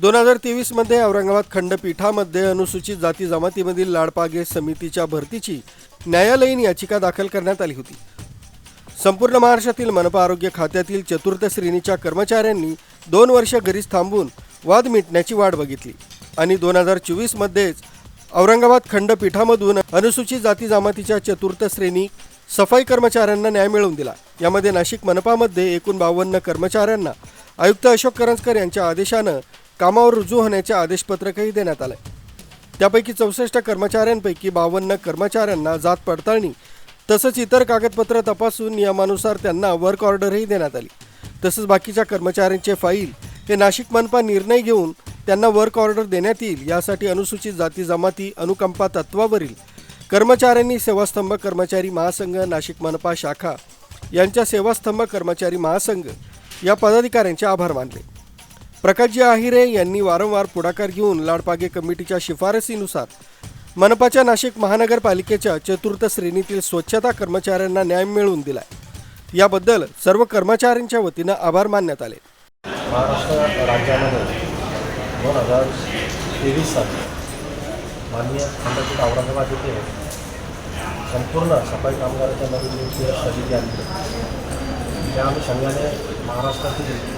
दोन हजार तेवीसमध्ये औरंगाबाद खंडपीठामध्ये अनुसूचित जाती जमातीमधील लाडपागे समितीच्या भरतीची न्यायालयीन याचिका दाखल करण्यात आली होती. संपूर्ण महाराष्ट्रातील मनपा आरोग्य खात्यातील चतुर्थ श्रेणीच्या कर्मचाऱ्यांनी दोन वर्ष घरीच थांबून वाद मिटण्याची वाट बघितली आणि दोन हजार चोवीसमध्येच औरंगाबाद खंडपीठामधून अनुसूचित जाती जमातीच्या चतुर्थ श्रेणी सफाई कर्मचाऱ्यांना न्याय मिळवून दिला. यामध्ये नाशिक मनपामध्ये एकूण बावन्न कर्मचाऱ्यांना आयुक्त अशोक करंजकर यांच्या आदेशानं कामावर रुजू होण्याचे आदेशपत्रकही देण्यात आलं त्यापैकी चौसष्ट कर्मचाऱ्यांपैकी बावन्न कर्मचाऱ्यांना जात पडताळणी तसंच इतर कागदपत्र तपासून नियमानुसार त्यांना वर्क ऑर्डरही देण्यात आली. तसंच बाकीच्या कर्मचाऱ्यांचे फाईल हे नाशिक मनपा निर्णय घेऊन त्यांना वर्क ऑर्डर देण्यात येईल यासाठी अनुसूचित जाती जमाती अनुकंपा तत्वावरील कर्मचाऱ्यांनी सेवास्तंभ कर्मचारी महासंघ नाशिक मनपा शाखा यांच्या सेवास्तंभ कर्मचारी महासंघ या पदाधिकाऱ्यांचे आभार मानले. प्रकाशजी आहिरे यांनी वारंवार पुढाकार घेऊन लाडपागे कमिटीच्या शिफारसीनुसार मनपाच्या नाशिक महानगरपालिकेच्या चतुर्थ श्रेणीतील स्वच्छता कर्मचाऱ्यांना न्याय मिळवून दिलाय. याबद्दल सर्व कर्मचाऱ्यांच्या वतीनं आभार मानण्यात आले. महाराष्ट्र राज्यामध्ये दोन हजार तेवीस साली माननीय खंडपीठ औरंगाबाद येथे संपूर्ण सफाई कामगारांच्या नवीन समिती स्थगिती आणली त्या अनुषंगाने महाराष्ट्रातील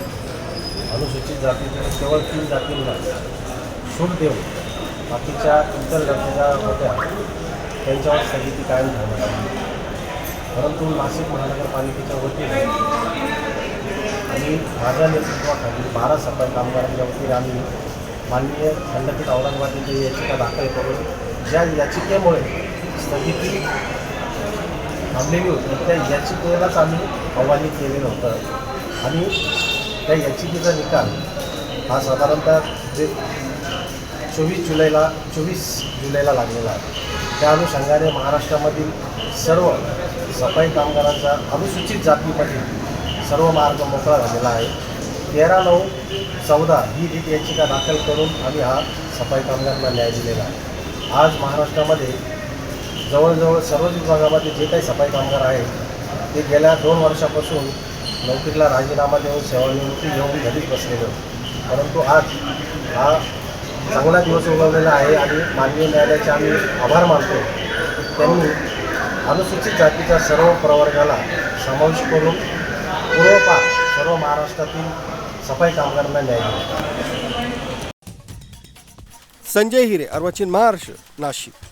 अनुसूचित जातीतील केवळ तीन जातींना सूट देऊन बाकीच्या इतर जातीच्या होत्या. त्यांच्यावर स्थगिती कायम ठेवण्यात आली. परंतु नाशिक महानगरपालिकेच्या वतीने आणि माझ्या नेतृत्वाखाली बारा सफाई कामगारांच्या वतीने आम्ही माननीय खंडपीठ औरंगाबाद येथे याचिका दाखल करून ज्या याचिकेमुळे स्थगिती थांबलेली होती त्या याचिकेलाच आम्ही आव्हानित केलेलं होतं. आणि त्या याचिकेचा निकाल हा साधारणतः जे चोवीस जुलैला चोवीस जुलैला लागलेला आहे. त्या अनुषंगाने महाराष्ट्रामधील सर्व सफाई कामगारांचा अनुसूचित जातीमधील सर्व मार्ग मोकळा झालेला आहे. तेरा नऊ चौदा ही रीत याचिका दाखल करून आम्ही हा सफाई कामगारांना न्याय दिलेला आहे. आज महाराष्ट्रामध्ये जवळजवळ सर्वच विभागामध्ये जे काही सफाई कामगार आहेत ते गेल्या दोन वर्षापासून नोकरीला राजीनामा देऊन सेवानिवृत्ती घेऊन घरीच बसलेलो. परंतु आज हा चांगला दिवस उगवलेला आहे आणि माननीय न्यायालयाचे आम्ही आभार मानतो. त्यांनी अनुसूचित जातीच्या सर्व प्रवर्गाला समावेश करून पूर्वपार सर्व महाराष्ट्रातील सफाई कामगारांना न्याय दिला. संजय हिरे अर्वाचीन महाराष्ट्र नाशिक.